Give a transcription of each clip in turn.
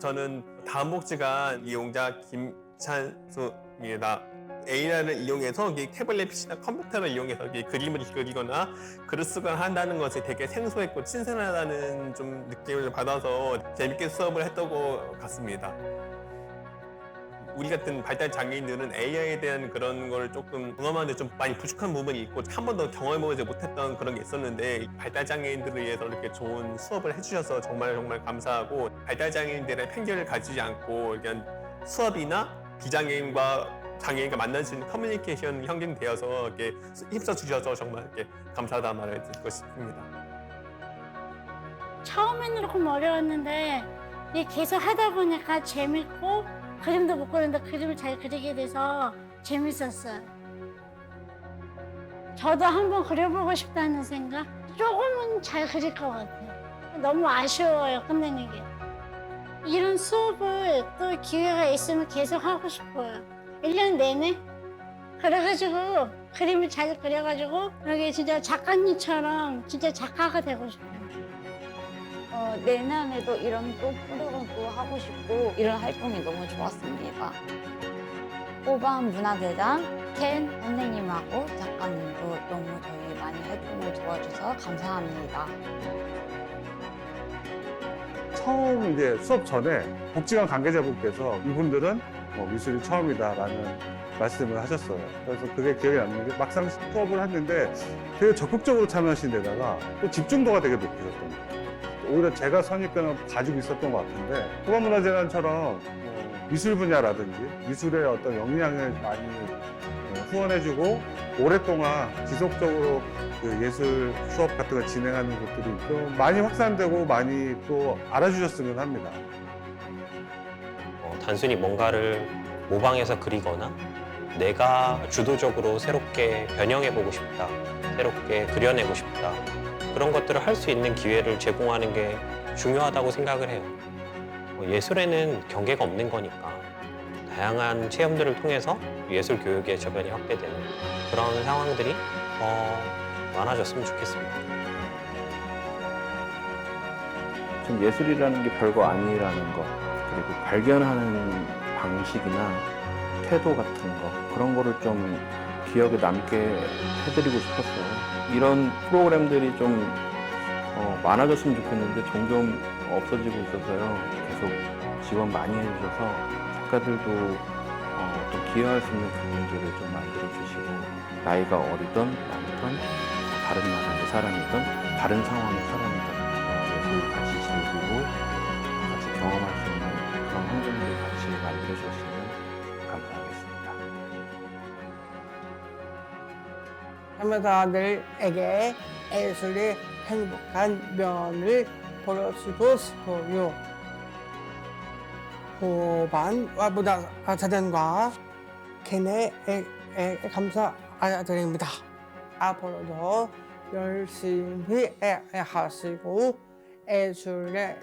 저는 다음 복지관 이용자 김찬수입니다. AI를 이용해서 이 태블릿 PC나 컴퓨터를 이용해서 이 그림을 그리거나 글을 쓰거나 한다는 것이 되게 생소했고 신선하다는 좀 느낌을 받아서 재밌게 수업을 했던 것 같습니다. 우리 같은 발달 장애인들은 AI에 대한 그런 걸 조금 경험하는데 좀 많이 부족한 부분이 있고 한 번도 경험해보지 못했던 그런 게 있었는데 발달 장애인들을 위해서 이렇게 좋은 수업을 해주셔서 정말 정말 감사하고 발달 장애인들의 편견을 가지지 않고 그냥 수업이나 비장애인과 장애인과 만날 수 있는 커뮤니케이션 형성이 되어서 이렇게 힘써 주셔서 정말 이렇게 감사하다 말을 듣고 싶습니다. 처음에는 조금 어려웠는데 계속 하다 보니까 재밌고 그림도 못 그리는데 그림을 잘 그리게 돼서 재밌었어요. 저도 한번 그려보고 싶다는 생각? 조금은 잘 그릴 것 같아요. 너무 아쉬워요, 끝내는 게. 이런 수업을 또 기회가 있으면 계속 하고 싶어요. 1년 내내. 그래가지고 그림을 잘 그려가지고 여기 진짜 작가님처럼 진짜 작가가 되고 싶어요. 어, 내년에도 이런 또 프로그램도 하고 싶고 이런 활동이 너무 좋았습니다. 호반 문화대장 켄 선생님하고 작가님도 너무 저희 많이 활동을 도와줘서 감사합니다. 처음 이제 수업 전에 복지관 관계자분께서 이분들은 뭐 미술이 처음이다라는 말씀을 하셨어요. 그래서 그게 기억에 남는 게 막상 수업을 했는데 되게 적극적으로 참여하신 데다가 또 집중도가 되게 높으셨던 거예요. 오히려 제가 선입견을 가지고 있었던 것 같은데 후반문화재단처럼 뭐 미술 분야라든지 미술의 어떤 역량을 많이 어, 후원해주고 오랫동안 지속적으로 그 예술 수업 같은 걸 진행하는 것들이 좀 많이 확산되고 많이 또 알아주셨으면 합니다. 어, 단순히 뭔가를 모방해서 그리거나 내가 주도적으로 새롭게 변형해보고 싶다, 새롭게 그려내고 싶다 그런 것들을 할 수 있는 기회를 제공하는 게 중요하다고 생각을 해요. 뭐 예술에는 경계가 없는 거니까 다양한 체험들을 통해서 예술 교육의 저변이 확대되는 그런 상황들이 더 많아졌으면 좋겠습니다. 좀 예술이라는 게 별거 아니라는 것 그리고 발견하는 방식이나 태도 같은 거 그런 거를 좀 기억에 남게 해드리고 싶었어요. 이런 프로그램들이 좀 어, 많아졌으면 좋겠는데 점점 없어지고 있어서요. 계속 지원 많이 해주셔서 작가들도 어, 어떤 기여할 수 있는 부분들을 좀 만들어 주시고 나이가 어리든 많든 다른 나라의 사람이든 다른 상황의 사람이든 어, 같이 즐기고 같이 경험할 수 있는 그런 환경들을 같이 만들어 주시면 감사하겠습니다. 참여자들에게 예술의 행복한 면을 보여주고 싶어요. 호반와 문화자전과 캔에 감사드립니다. 앞으로도 열심히 하시고 예술에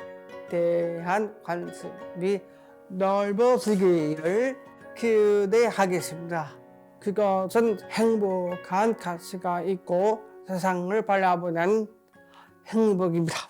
대한 관심이 넓어지기를 기대하겠습니다. 그것은 행복한 가치가 있고 세상을 바라보는 행복입니다.